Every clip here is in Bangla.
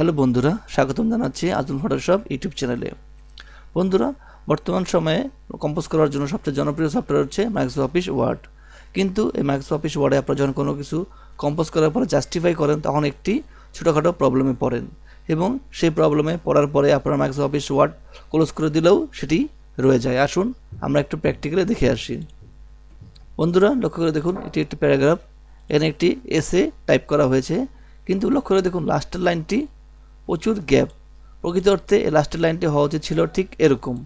হ্যালো বন্ধুরা, স্বাগতম জানাচ্ছি আজুল ফটোশপ ইউটিউব চ্যানেলে। বন্ধুরা, বর্তমান সময়ে কম্পোজ করার জন্য সবচেয়ে জনপ্রিয় সফটওয়্যার হচ্ছে মাইক্রোসফট অফিস ওয়ার্ড কিন্তু এই মাইক্রোসফট অফিস ওয়ার্ডে আপনারা যখন কোনো কিছু কম্পোজ করার পরে জাস্টিফাই করেন, তখন একটি ছোটোখাটো প্রবলেমে পড়েন এবং সেই প্রবলেমে পড়ার পরে আপনারা মাইক্রোসফট অফিস ওয়ার্ড ক্লোজ করে দিলেও সেটি রয়ে যায়। আসুন, আমরা একটু প্র্যাকটিক্যালি দেখে আসি। বন্ধুরা, লক্ষ্য করে দেখুন, এটি একটি প্যারাগ্রাফ এখানে একটি এসে টাইপ করা হয়েছে। কিন্তু লক্ষ্য করে দেখুন লাস্টের লাইনটি প্রচুর গ্যাপ। প্রকৃত অর্থে লাস্টের লাইনটি হওয়া উচিত ছিল ঠিক এরকম।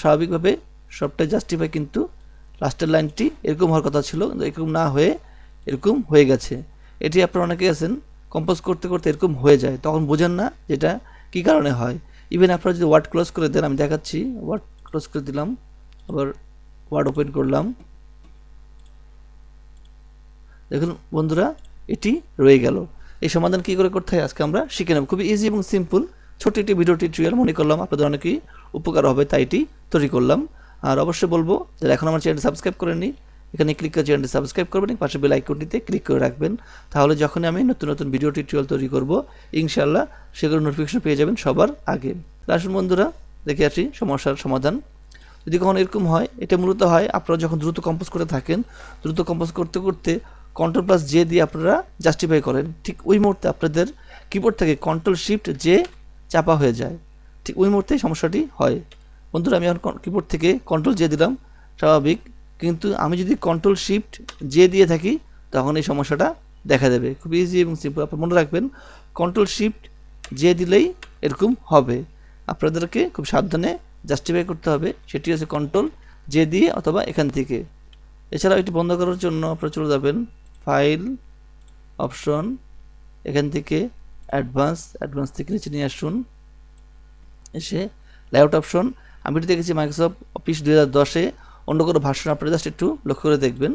স্বাভাবিকভাবে সবটাই জাস্টিফাই কিন্তু লাস্টের লাইনটি এরকম হওয়ার কথা ছিল এরকম না হয়ে এরকম হয়ে গেছে। এটি আপনারা অনেকে আছেন কম্পোজ করতে করতে এরকম হয়ে যায়, তখন বোঝেন না যেটা কী কারণে হয়। ইভেন আপনারা যদি ওয়ার্ড ক্লোজ করে দেন, আমি দেখাচ্ছি ওয়ার্ড ক্লোজ করে দিলাম, আবার ওয়ার্ড ওপেন করলাম। দেখুন বন্ধুরা, এটি রয়ে গেল। এই সমাধান কী করে করতে হয়? আজকে আমরা শিখে নেব। খুবই ইজি এবং সিম্পল ছোট একটি ভিডিও টিউটোরিয়াল মনে করলাম। আপনাদের অনেকেই উপকার হবে, তাই এটি তৈরি করলাম। আর অবশ্যই বলব, যারা এখন আমার চ্যানেলটি সাবস্ক্রাইব করেননি, এখানে ক্লিক করে চ্যানেলটি সাবস্ক্রাইব করবেন পাশে বেল আইকনটিতে ক্লিক করে রাখবেন। তাহলে যখনই আমি নতুন নতুন ভিডিও টিউটোরিয়াল তৈরি করব ইনশাল্লাহ সেগুলো নোটিফিকেশন পেয়ে যাবেন সবার আগে। আসুন বন্ধুরা, দেখে আসি সমস্যার সমাধান। যদি কখনো এরকম হয়, এটা মূলত হয় আপনারা যখন দ্রুত কম্পোজ করে থাকেন, দ্রুত কম্পোজ করতে করতে কন্ট্রোল প্লাস জে দিয়ে আপনারা জাস্টিফাই করেন। ঠিক ওই মুহূর্তে আপনাদের কিবোর্ড থেকে কন্ট্রোল শিফট জে চাপা হয়ে যায়। ঠিক ওই মুহূর্তে সমস্যাটি হয়। বন্ধুরা, আমি এখন কিবোর্ড থেকে কন্ট্রোল জে দিলাম, স্বাভাবিক। কিন্তু আমি যদি কন্ট্রোল শিফট জে দিয়ে থাকি, তখন এই সমস্যাটা দেখা দেবে। খুব ইজি এবং সিম্পল আপনার মনে রাখবেন কন্ট্রোল শিফট জে দিলেই এরকম হবে। আপনাদেরকে খুব সাবধানে জাস্টিফাই করতে হবে। সেটি হচ্ছে কন্ট্রোল জে দিয়ে অথবা এখান থেকে। এছাড়াও এটি বন্ধ করার জন্য আপনারা চলে যাবেন। ফাইল, অপশন, এখান থেকে অ্যাডভান্স অ্যাডভান্স থেকে নিচে নিয়ে আসুন। এসে লেআউট অপশন আমি এটি দেখেছি মাইক্রোসফট অফিস দু হাজার দশে, অন্য কোনো ভার্সন আপনারা জাস্ট একটু লক্ষ্য করে দেখবেন।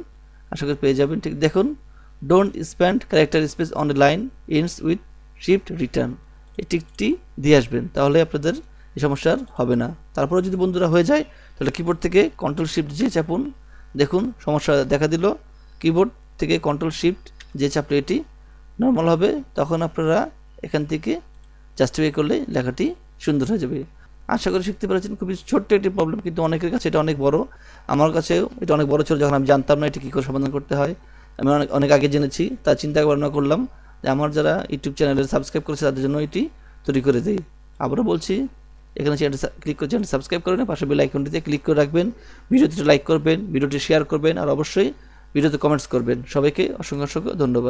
আশা করি পেয়ে যাবেন। ঠিক দেখুন don't expand character space on line ends with shift return এই টিকটি দিয়ে আসবেন, তাহলে আপনাদের এই সমস্যার হবে না। তারপরে যদি বন্ধুরা হয়ে যায়, তাহলে কিবোর্ড থেকে কন্ট্রোল শিফট যে চাপুন। দেখুন, সমস্যা দেখা দিল। কিবোর্ড থেকে কন্ট্রোল শিফট যে চাপলে এটি নর্মাল হবে, তখন আপনারা এখান থেকে জাস্টিফাই করলে লেখাটি সুন্দর হয়ে যাবে। আশা করি শিখতে পেরেছেন, খুবই ছোট্ট একটি প্রবলেম কিন্তু অনেকের কাছে এটা অনেক বড়। আমার কাছেও এটা অনেক বড় ছিল যখন আমি জানতাম না এটি কী করে সমাধান করতে হয়। আমি অনেক অনেক আগে জেনেছি, তা চিন্তা ভাবনা করলাম যে আমার যারা ইউটিউব চ্যানেলে সাবস্ক্রাইব করেছে, তাদের জন্য এটি তৈরি করে দিই। আবারও বলছি, এখানে চ্যানেলটি ক্লিক করে চ্যানেল সাবস্ক্রাইব করে পাশে বেল আইকনটিতে ক্লিক করে রাখবেন ভিডিওটি লাইক করবেন, ভিডিওটি শেয়ার করবেন, আর অবশ্যই ভিডিওতে কমেন্টস করবেন। সবাইকে অসংখ্য অসংখ্য ধন্যবাদ।